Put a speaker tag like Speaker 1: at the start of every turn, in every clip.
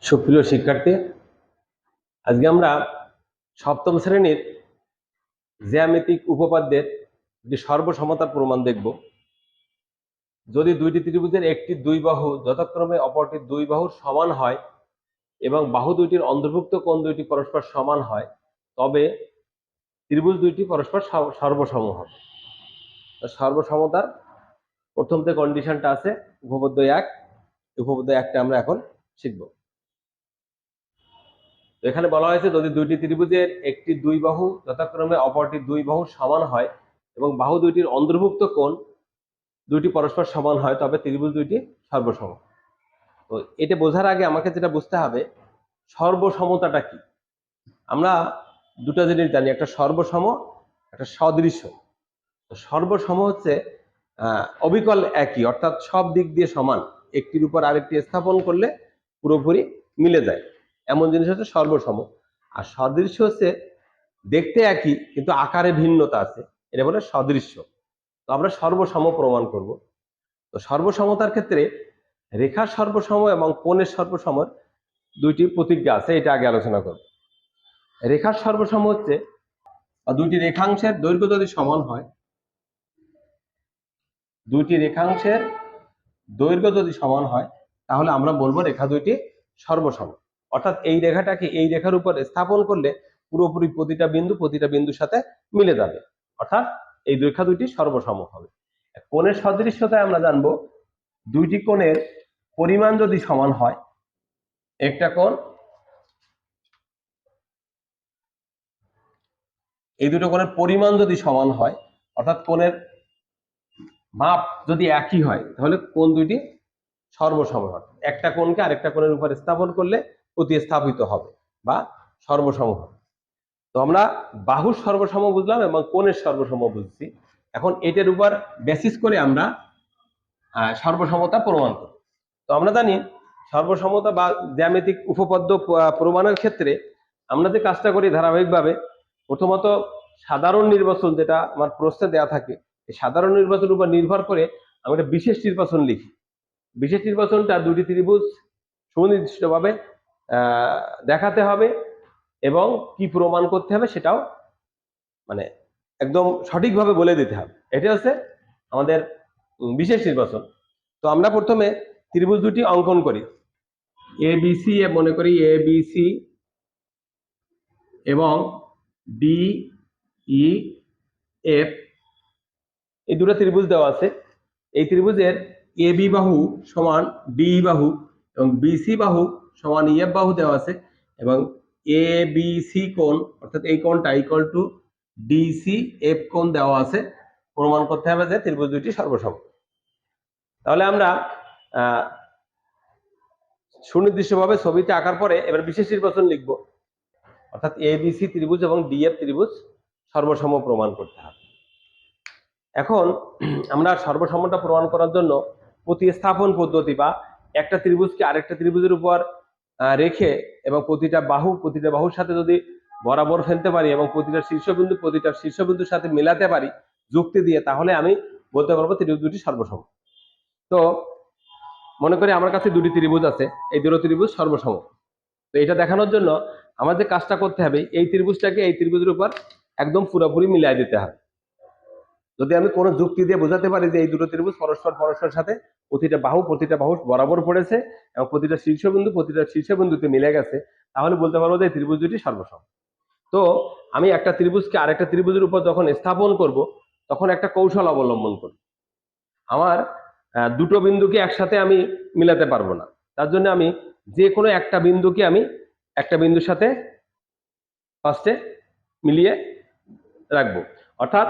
Speaker 1: সুপ্রিয় শিক্ষার্থী, আজকে আমরা সপ্তম শ্রেণির জ্যামিতিক উপপাদ্যের যে সর্বসমতার প্রমাণ দেখব। যদি দুইটি ত্রিভুজের একটি দুই বাহু যথাক্রমে অপরটির দুই বাহুর সমান হয় এবং বাহু দুইটির অন্তর্ভুক্ত কোণ দুইটি পরস্পর সমান হয়, তবে ত্রিভুজ দুইটি পরস্পর সম- সর্বসম হবে। সর্বসমতার প্রথম যে কন্ডিশনটা আছে, উপপাদ্য এক, উপপাদ্য একটা আমরা এখন শিখব। এখানে বলা হয়েছে যদি দুইটি ত্রিভুজের একটি দুই বাহু যথাক্রমে অপরটি দুই বাহু সমান হয় এবং বাহু দুইটির অন্তর্ভুক্ত কোণ দুইটি পরস্পর সমান হয়, তবে ত্রিভুজ দুইটি সর্বসম। তো এটা বোঝার আগে আমাকে যেটা বুঝতে হবে, সর্বসমতাটা কি? আমরা দুটো জিনিস জানি, একটা সর্বসম, একটা সদৃশ্য। তো সর্বসম হচ্ছে অবিকল একই, অর্থাৎ সব দিক দিয়ে সমান। একটির উপর আরেকটি স্থাপন করলে পুরোপুরি মিলে যায়। এমন জিনিস হচ্ছে সর্বসম। আর সদৃশ্য হচ্ছে দেখতে একই, কিন্তু আকারে ভিন্নতা আছে। এটা বলে সদৃশ্য। তো আমরা সর্বসম প্রমাণ করব। তো সর্বসমতার ক্ষেত্রে রেখার সর্বসম এবং কোণের সর্বসম দুইটি প্রতিজ্ঞা আছে, এটা আগে আলোচনা করব। রেখার সর্বসম হচ্ছে দুইটি রেখাংশের দৈর্ঘ্য যদি সমান হয়, দুইটি রেখাংশের দৈর্ঘ্য যদি সমান হয়, তাহলে আমরা বলব রেখা দুইটি সর্বসম। অর্থাৎ এই রেখাটাকে এই রেখার উপর স্থাপন করলে পুরোপুরি প্রতিটা বিন্দু প্রতিটা বিন্দুর সাথে মিলে যাবে। অর্থাৎ এই রেখা দুইটি সর্বসম হবে। কোণের সদৃশ্যতায় আমরা জানব, দুইটি কোণের পরিমাণ যদি সমান হয়, একটা কোণ, এই দুটো কোণের পরিমাণ যদি সমান হয়, অর্থাৎ কোণের মাপ যদি একই হয়, তাহলে কোণ দুইটি সর্বসম একটা কোণকে আরেকটা কোণের উপর স্থাপন করলে প্রতিস্থাপিত হবে বা সর্বসম হবে। তো আমরা বাহুর সর্বসম বুঝলাম এবং কোণের সর্বসম বুঝছি। এখন এটার উপর বেসিস করে আমরা সর্বসমতা প্রমাণ করি। তো আমরা জানি সর্বসমতা বা জ্যামিতিক উপপাদ্য প্রমাণের ক্ষেত্রে আমরা যে কাজটা করি ধারাবাহিকভাবে, প্রথমত সাধারণ নির্বাচন যেটা আমার প্রশ্নে দেওয়া থাকে সাধারণ নির্বাচনের উপর নির্ভর করে আমি একটা বিশেষ নির্বাচন লিখি। বিশেষ নির্বাচনটা দুটি ত্রিভুজ সুনির্দিষ্টভাবে দেখাতে হবে এবং কি প্রমাণ করতে হবে সেটাও মানে একদম সঠিকভাবে বলে দিতে হবে। এটা হচ্ছে আমাদের বিশেষ নির্বাচন। তো আমরা প্রথমে ত্রিভুজ দুটি অঙ্কন করি। এ বি সি মনে করি এ বি সি এবং ডি ই এফ এই দুটো ত্রিভুজ দেওয়া আছে। এই ত্রিভুজের এ বি বাহু সমান ডি বাহু এবং বিসি বাহু সমান ইএফ বাহু দেওয়া আছে এবং এ, বি, সি কোণ, অর্থাৎ এই কোণটা ইকুয়াল টু ডিসি এফ কোণ দেওয়া আছে। প্রমাণ করতে হবে যে ত্রিভুজ দুইটি সর্বসম। তাহলে আমরা সুনির্দিষ্টভাবে ছবিতে আঁকার পরে এবার বিশেষ নির্বাচন লিখব। অর্থাৎ এ, বি, সি ত্রিভুজ এবং ডিএফ ত্রিভুজ সর্বসম প্রমাণ করতে হবে। এখন আমরা সর্বসমতা প্রমাণ করার জন্য প্রতিস্থাপন পদ্ধতি বা একটা ত্রিভুজকে আরেকটা ত্রিভুজের উপর রেখে এবং প্রতিটা বাহু, প্রতিটা বাহুর সাথে যদি বরাবর ফেলতে পারি এবং প্রতিটা শীর্ষবিন্দু, প্রতিটা শীর্ষবিন্দুর সাথে মেলাতে পারি, যুক্তি দিয়ে, তাহলে আমি বলতে পারব ত্রিভুজ দুটি সর্বসম। তো মনে করি আমার কাছে দুটি ত্রিভুজ আছে, এই দুটো ত্রিভুজ সর্বসম। তো এটা দেখানোর জন্য আমার যে কাজটা করতে হবে, এই ত্রিভুজটাকে এই ত্রিভুজের উপর একদম পুরোপুরি মিলাই দিতে হবে। যদি আমি কোনো যুক্তি দিয়ে বোঝাতে পারি যে এই দুটো ত্রিভুজ পরস্পর পরস্পরের সাথে প্রতিটা বাহু প্রতিটা বাহু বরাবর পড়েছে এবং প্রতিটা শীর্ষবিন্দু, প্রতিটা শীর্ষবিন্দুতে মিলে গেছে, তাহলে বলতে পারব যে ত্রিভুজ দুটি সর্বসম। তো আমি একটা ত্রিভুজকে আরেকটা ত্রিভুজের উপর যখন স্থাপন করব, তখন একটা কৌশল অবলম্বন করব আমার দুটো বিন্দুকে একসাথে আমি মিলাতে পারব না। তার জন্য আমি যে কোনো একটা বিন্দুকে আমি একটা বিন্দুর সাথে ফার্স্টে মিলিয়ে রাখব। অর্থাৎ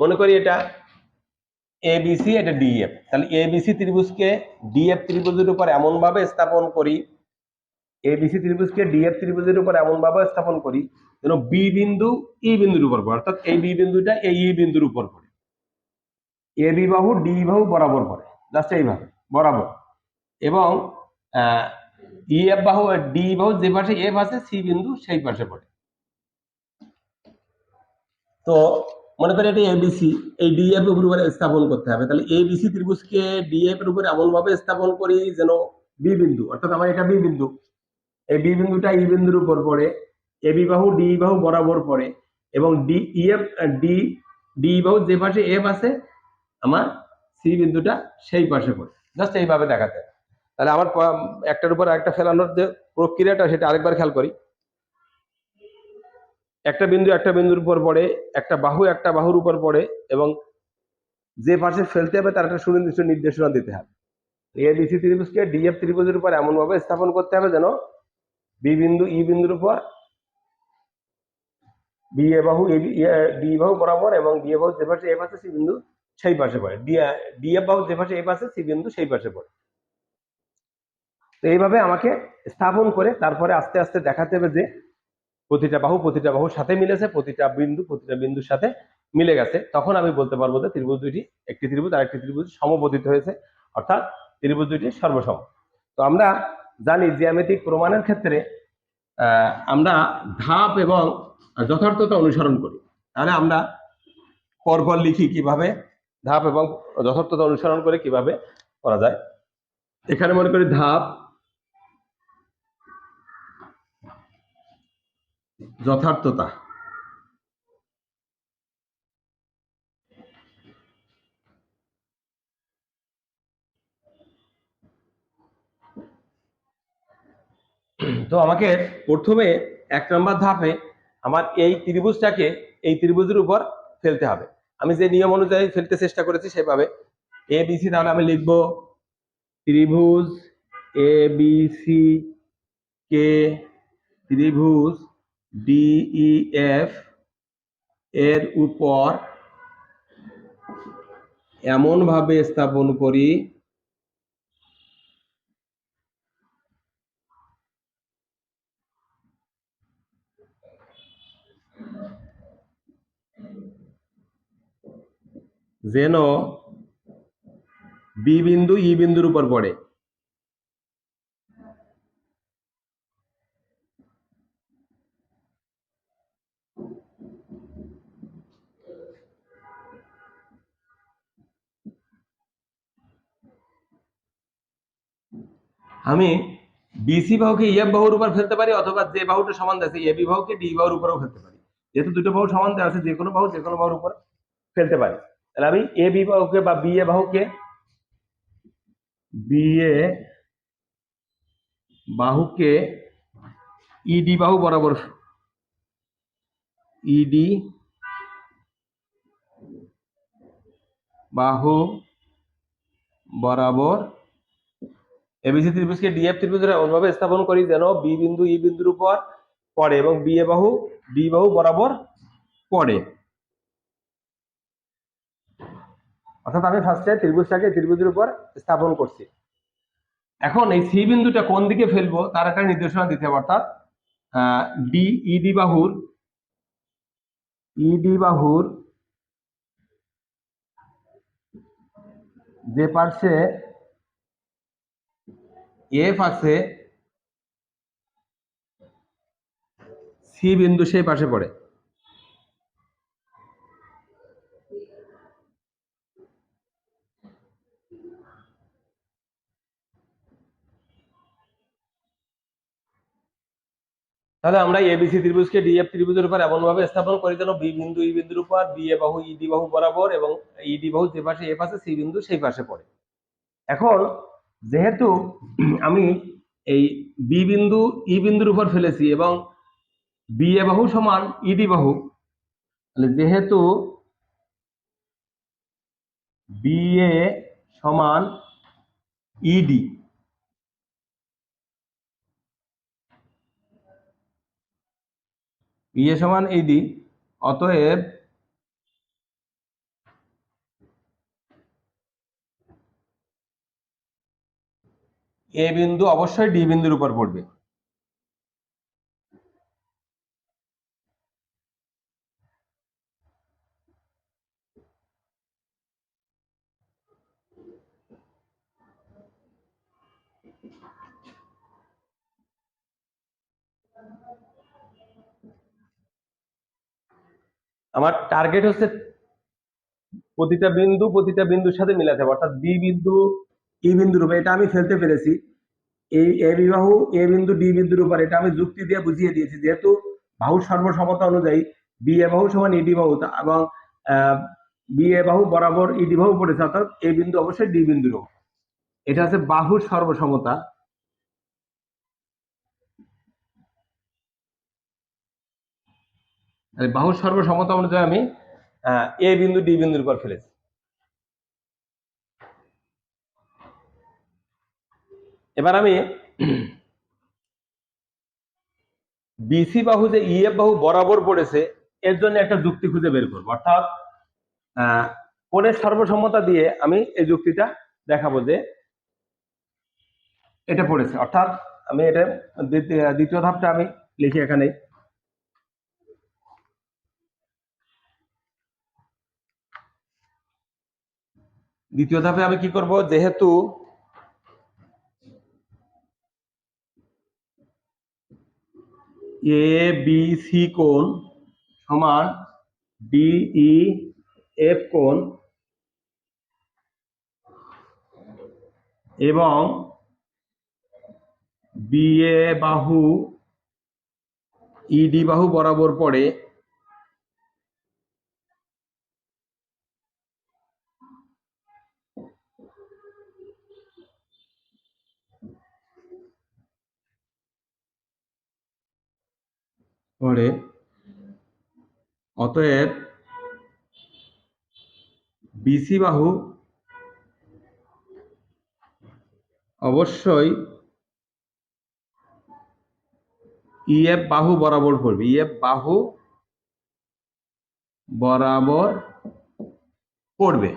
Speaker 1: মনে করি এটা এ বিসি এটা ডিএফ তাহলে এ বিসি ত্রিভুজকে ডিএফ ত্রিভুজের উপর এমন ভাবে স্থাপন করি এ বিসি ত্রিভুজকে ডিএফ ত্রিভুজের উপর এমন ভাবে স্থাপন করি, যেন বি বিন্দু ই বিন্দুর উপর পড়ে। অর্থাৎ এই বি বিন্দুটা এই ই বিন্দুর উপর পড়ে। এ বি বাহু ডি বাহু বরাবর পড়ে জাস্ট এইভাবে, বরাবর। এবং ই এফ বাহু আর ডি বাহু যে পাশে এফ আছে সি বিন্দু সেই পাশে পড়ে। তো মনে করি এটা এবিসি এই ডিএফ এর উপরে স্থাপন করতে হবে। তাহলে এবিসি ত্রিভুজকে ডিএফ এর উপরে এমন ভাবে স্থাপন করি যেন বি বিন্দু, অর্থাৎ আমার এটা বি বিন্দু। এই বি বিন্দুটা ই বিন্দুর উপর পড়ে এ বি বাহু ডি বাহু বরাবর পড়ে, এবং D E F D D বাহু যে পাশে এফ আছে, আমার সি বিন্দুটা সেই পাশে পড়ে। জাস্ট এইভাবে দেখাতে। তাহলে আমার একটার উপর একটা ফেলানোর যে প্রক্রিয়াটা, সেটা আরেকবার খেয়াল করি। একটা বিন্দু একটা বিন্দুর উপর পড়ে, একটা বাহু একটা বাহুর উপর পড়ে এবং যে পাশে ফেলতে হবে তার একটা সুনির্দিষ্ট নির্দেশনা দিতে হবে। এ বিসি ত্রিভুজকে ডিএফ ত্রিভুজের উপর এমন ভাবে স্থাপন করতে হবে যেন বি বিন্দু ই বিন্দুর উপর বি এ বাহু এ ডি বাহু বরাবর এবং ডি এ বাহু যে পাশে এফ আছে সি বিন্দু সেই পাশে পড়ে। ডি এফ বাহু যে পাশে এফ আছে সি বিন্দু সেই পাশে পড়ে। তো এইভাবে আমাকে স্থাপন করে তারপরে আস্তে আস্তে দেখাতে হবে যে প্রতিটা বাহু প্রতিটা বাহুর সাথে মিলেছে, প্রতিটা বিন্দু প্রতিটা বিন্দুর সাথে মিলে গেছে। তখন আমি বলতে পারব যে ত্রিভুজ দুইটি, একটি ত্রিভুজ আর একটি ত্রিভুজ সমপতিত হয়েছে, অর্থাৎ ত্রিভুজ দুইটি সর্বসম। তো আমরা জানি জ্যামিতিক প্রমাণের ক্ষেত্রে আমরা ধাপ এবং যথার্থতা অনুসরণ করি। তাহলে আমরা পরপর লিখি কীভাবে, ধাপ এবং যথার্থতা অনুসরণ করে কীভাবে করা যায়। এখানে মনে করি ধাপ যথার্থতা। তো আমাকে প্রথমে এক নম্বর ধাপে আমার এই ত্রিভুজটাকে, এই ত্রিভুজের উপর ফেলতে হবে। আমি যে নিয়ম অনুযায়ী ফেলতে চেষ্টা করেছি সেভাবে। এ বি সি তাহলে আমি লিখব ত্রিভুজ এ বি সি কে ত্রিভুজ ডিই এফ এর উপর এমন ভাবে স্থাপন করি। যেন বি বিন্দু, ই বিন্দুর উপর পড়ে। আমি বিসি বাহুকে ইএফ বাহুর উপর ফেলতে পারি অথবা যে বাহুটা সমান আছে এ বি বাহুকে ডি বাহুর উপরেও ফেলতে পারি। যেহেতু দুটো বাহু সমান আছে, যে কোনো বাহু, যে কোনো বাহুর উপর ফেলতে পারি। তাহলে আমি এ বি বাহুকে বা বি এ বাহুকে বি এ বাহুকে ইডি বাহু বরাবর ইডি বাহু বরাবর এবিসি ত্রিভুজকে ডিএফ ত্রিভুজের এমনভাবে স্থাপন করি যেন বি বিন্দু ই বিন্দুর উপর পড়ে এবং বি এ বাহু ডি বাহু বরাবর পড়ে। অর্থাৎ আমি ফার্স্টে ত্রিভুজটাকে ত্রিভুজের উপর স্থাপন করছি। এখন এই সি বিন্দুটা কোন দিকে ফেলব তার একটা নির্দেশনা দিতে হবে, অর্থাৎ ডি ইডি বাহুর ইডি বাহুর যে পার্শ্বে এফ আছে সি বিন্দু সেই পাশে পড়ে। তাহলে আমরা এবিসি ত্রিভুজকে ডিএফ ত্রিভুজের উপর এমন ভাবে স্থাপন করি যেন বি বিন্দু ই বিন্দুর উপর বি এ বাহু ইডি বাহু বরাবর এবং ইডি বাহু যে পাশে এফ আছে সি বিন্দু সেই পাশে পড়ে। এখন যেহেতু আমি এই বি বিন্দু ই বিন্দুর উপর ফেলেছি এবং বি এ বাহু সমান ইডি বাহু, তাহলে যেহেতু বি এ সমান ইডি বি এ সমান ইডি অতএব এ বিন্দু অবশ্যই ডি বিন্দুর উপর পড়বে। আমার টার্গেট হচ্ছে প্রতিটা বিন্দু প্রতিটা বিন্দুর সাথে মিলাতে হবে, অর্থাৎ বি বিন্দু ই বিন্দুর উপর, এটা আমি ফেলতে পেরেছি। এই এ বি বাহু এ বিন্দু, ডি বিন্দুর উপর, এটা আমি যুক্তি দিয়ে বুঝিয়ে দিয়েছি। যেহেতু বাহু সর্বসমতা অনুযায়ী বি এ বাহু সমান ইডি বাহু এবং বি এ বাহু বরাবর ইডি বাহু পড়েছে, অর্থাৎ এ বিন্দু অবশ্যই ডি বিন্দুর। এটা হচ্ছে বাহুর সর্বসমতা। বাহুর সর্বসমতা অনুযায়ী আমি এ বিন্দু, ডি বিন্দুর উপর ফেলেছি। এবার আমি বিসি বাহু যে ইএফ বাহু বরাবর পড়েছে, এর জন্য একটা যুক্তি খুঁজে বের করব। অর্থাৎ কোণের সর্বসম্মতা দিয়ে আমি এই যুক্তিটা দেখাবো যে এটা পড়েছে। অর্থাৎ, আমি এটা দ্বিতীয় ধাপটা আমি লিখি এখানে দ্বিতীয় ধাপে আমি কি করব? যেহেতু এ বি সি কোণ সমান ডিই এফ কোণ এবং বিএ বাহু ইডি বাহু বরাবর পড়ে পড়ে। অতএব বিসি বাহু অবশ্যই ইএফ বাহু বরাবর পড়বে। ইএফ বাহু বরাবর পড়বে।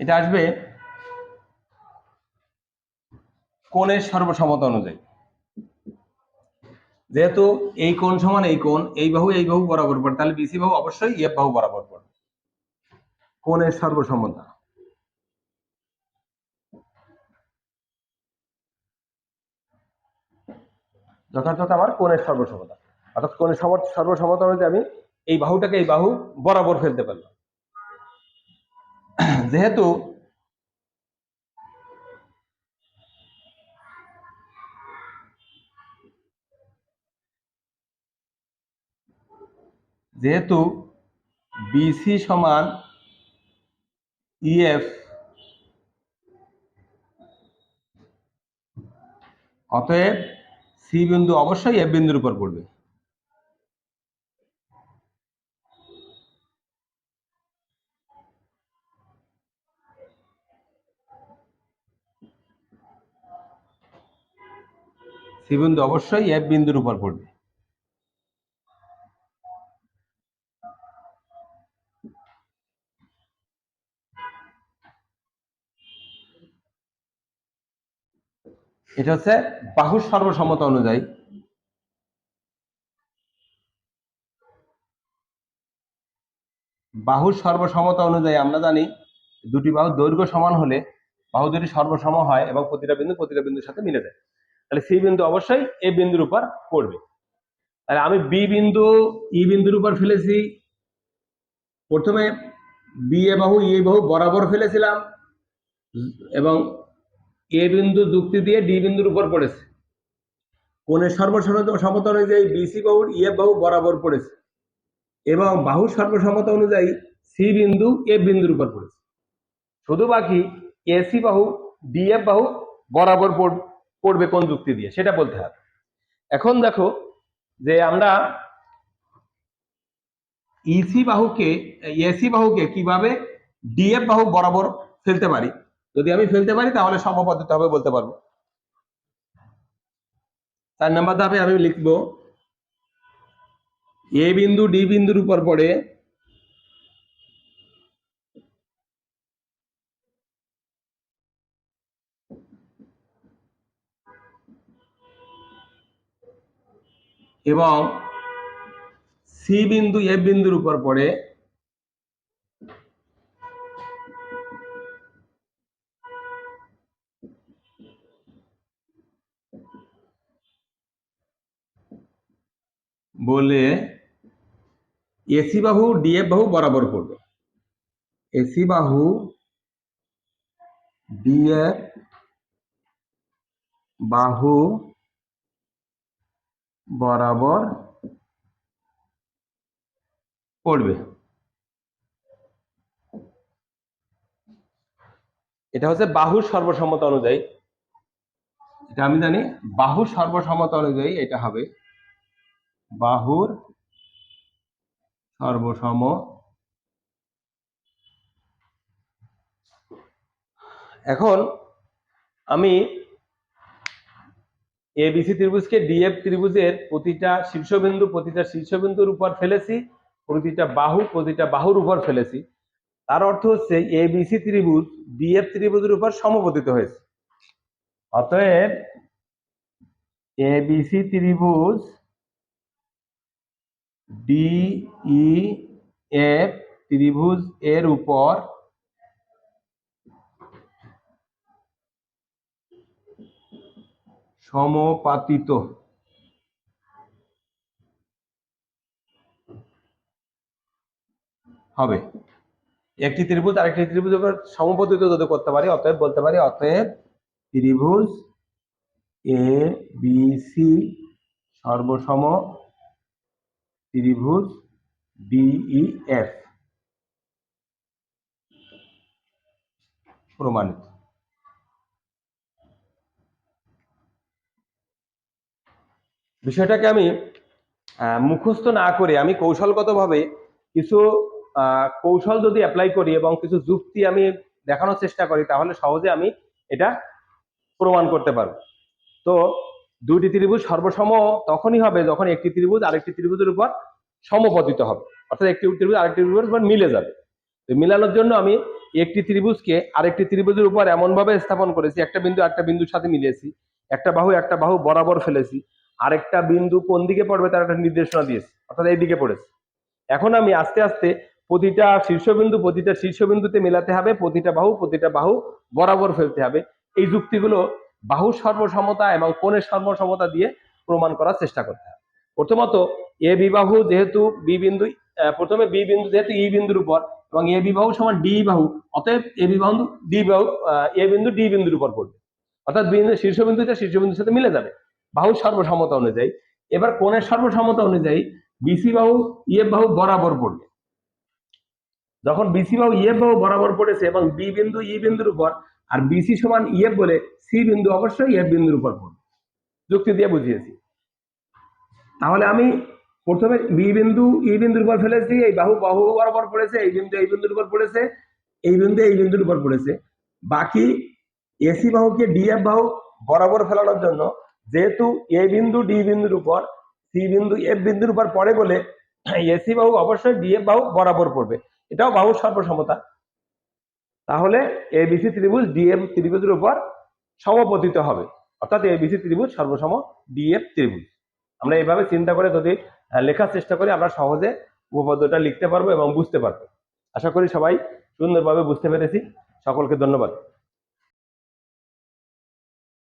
Speaker 1: এটা আসবে কোণের সর্বসমতা অনুযায়ী। যেহেতু এই কোণ সমান এই কোণ, এই বাহু এই বাহু বরাবর পড়ে, তাহলে বিসি বাহু অবশ্যই ইএফ বাহু বরাবর পড়বে কোণের সর্বসমতা। যথাযথ আমার কোণের সর্বসমতা। অর্থাৎ কোণের সম- সর্বসমতা অনুযায়ী আমি এই বাহুটাকে এই বাহু বরাবর ফেলতে পারলাম। যেহেতু যেহেতু বিসি সমান ইএফ অতএব সি বিন্দু অবশ্যই এফ বিন্দুর উপর পড়বে। সি বিন্দু অবশ্যই এফ বিন্দুর উপর পড়বে। এটা হচ্ছে বাহুর সর্বসমতা অনুযায়ী। বাহুর সর্বসমতা অনুযায়ী আমরা জানি দুটি বাহু দৈর্ঘ্য সমান হলে বাহু দুটি সর্বসম হয় এবং প্রতিটা বিন্দু প্রতিটা বিন্দুর সাথে মিলে যায়। তাহলে সি বিন্দু অবশ্যই এ বিন্দুর উপর পড়বে। তাহলে আমি বি বিন্দু, ই বিন্দুর উপর ফেলেছি। প্রথমে বি এ বাহু, ই বাহু বরাবর ফেলেছিলাম এবং এ বিন্দু যুক্তি দিয়ে ডি বিন্দুর উপর পড়েছে। কোণের সর্বসমতা সমতা অনুযায়ী বিসি বাহুর ইএফ বাহু বরাবর পড়েছে এবং বাহুর সর্বসমতা অনুযায়ী সি বিন্দু এফ বিন্দুর উপর পড়েছে। শুধু বাকি এসি বাহু ডিএফ বাহু বরাবর পড়- পড়বে কোন যুক্তি দিয়ে, সেটা বলতে হবে। এখন দেখো যে আমরা ইসি বাহুকে এসি বাহুকে কীভাবে ডিএফ বাহু বরাবর ফেলতে পারি যদি আমি ফেলতে পারি, তাহলে সমপদ্ধতি হবে বলতে পারব। চার নাম্বার ধাপে আমি লিখব, এ বিন্দু ডি বিন্দুর উপর পড়ে এবং সি বিন্দু এফ বিন্দুর উপর পড়ে বলে এসি বাহু ডিএফ বাহু বরাবর পড়বে এসি বাহু ডিএফ বাহু বরাবর পড়বে এটা হচ্ছে বাহু সর্বসম্মত অনুযায়ী। এটা আমি জানি, বাহু সর্বসম্মত অনুযায়ী এটা হবে। বাহুর সর্বসম এখন আমি এবিসি ত্রিভুজকে ডিএফ ত্রিভুজের প্রতিটা শীর্ষবিন্দু, প্রতিটা শীর্ষবিন্দুর উপর ফেলেছি, প্রতিটা বাহু, প্রতিটা বাহুর উপর ফেলেছি। তার অর্থ হচ্ছে এবিসি ত্রিভুজ ডিএফ ত্রিভুজের উপর সমপতিত হয়েছে। অতএব এবিসি ত্রিভুজ ডিই এফ ত্রিভুজ এর উপর সমপাতিত। হবে। একটি ত্রিভুজ আরেকটি ত্রিভুজের উপর সমপতিত যদি করতে পারি, অতএব বলতে পারি অতএব ত্রিভুজ এ বি সি সর্বসম ত্রিভুজ ডিই এফ প্রমাণিত। বিষয়টাকে আমি মুখস্থ না করে আমি কৌশলগতভাবে কিছু কৌশল যদি অ্যাপ্লাই করি এবং কিছু যুক্তি আমি দেখানোর চেষ্টা করি, তাহলে সহজে আমি এটা প্রমাণ করতে পারব। তো দুইটি ত্রিভুজ সর্বসম তখনই হবে যখন একটি ত্রিভুজ আরেকটি ত্রিভুজের উপর সমপতিত হবে। অর্থাৎ একটি ত্রিভুজ আরেকটি ত্রিভুজের উপর মিলে যাবে। তো মিলানোর জন্য আমি একটি ত্রিভুজকে আরেকটি ত্রিভুজের উপর এমন ভাবে স্থাপন করেছি, একটা বিন্দু একটা বিন্দুর সাথে মিলিয়েছি, একটা বাহু একটা বাহু বরাবর ফেলেছি, আরেকটা বিন্দু কোন দিকে পড়বে তার একটা নির্দেশনা দিয়েছি, অর্থাৎ এই দিকে পড়েছে। এখন আমি আস্তে আস্তে প্রতিটা শীর্ষবিন্দু, প্রতিটা শীর্ষবিন্দুতে মেলাতে হবে, প্রতিটা বাহু প্রতিটা বাহু বরাবর ফেলতে হবে। এই যুক্তিগুলো বাহু সর্বসমতা এবং কোণের সর্বসমতা দিয়ে প্রমাণ করার চেষ্টা করতে হবে প্রথমত, এ বিবাহু যেহেতু বি বিন্দু প্রথমে বি বিন্দু যেহেতু ই বিন্দুর উপর এবং এ বিবাহু সমান ডি বাহু, অতএব এ বিবাহু ডি বাহু এ বিন্দু ডি বিন্দুর উপর পড়বে। অর্থাৎ বিন্দু শীর্ষবিন্দুটা শীর্ষবিন্দুর সাথে মিলে যাবে। বাহু সর্বসমতা অনুযায়ী। এবার কোণের সর্বসমতা অনুযায়ী বিসি বাহু ইএফ বাহু বরাবর পড়বে। যখন বিসি বাহু ইএফ বাহু বরাবর পড়েছে এবং বি বিন্দু, ই বিন্দুর উপর আর বিসি সমান ইএফ বলে সি বিন্দু অবশ্যই এফ বিন্দুর উপর পড়বে। যুক্তি দিয়ে বুঝিয়েছি। তাহলে আমি প্রথমে বি বিন্দু ই বিন্দুর উপর ফেলেছি, এই বাহু বাহু বরাবর পড়েছে, এই বিন্দু এই বিন্দুর উপর পড়েছে, এই বিন্দু এই বিন্দুর উপর পড়েছে। বাকি এসি বাহুকে ডিএফ বাহু বরাবর ফেলানোর জন্য যেহেতু এ বিন্দু ডি বিন্দুর উপর সি বিন্দু এফ বিন্দুর উপর পড়ে বলে এসি বাহু অবশ্যই ডিএফ বাহু বরাবর পড়বে। এটাও বাহুর সর্বসমতা। তাহলে এবিসি ত্রিভুজ ডিএফ ত্রিভুজের উপর সমপতিত হবে। অর্থাৎ এবিসি ত্রিভুজ সর্বসম ডিএফ ত্রিভুজ। আমরা এইভাবে চিন্তা করে যদি লেখার চেষ্টা করি, আমরা সহজে উপপদ্যটা লিখতে পারব এবং বুঝতে পারব। আশা করি সবাই সুন্দরভাবে বুঝতে পেরেছি। সকলকে ধন্যবাদ।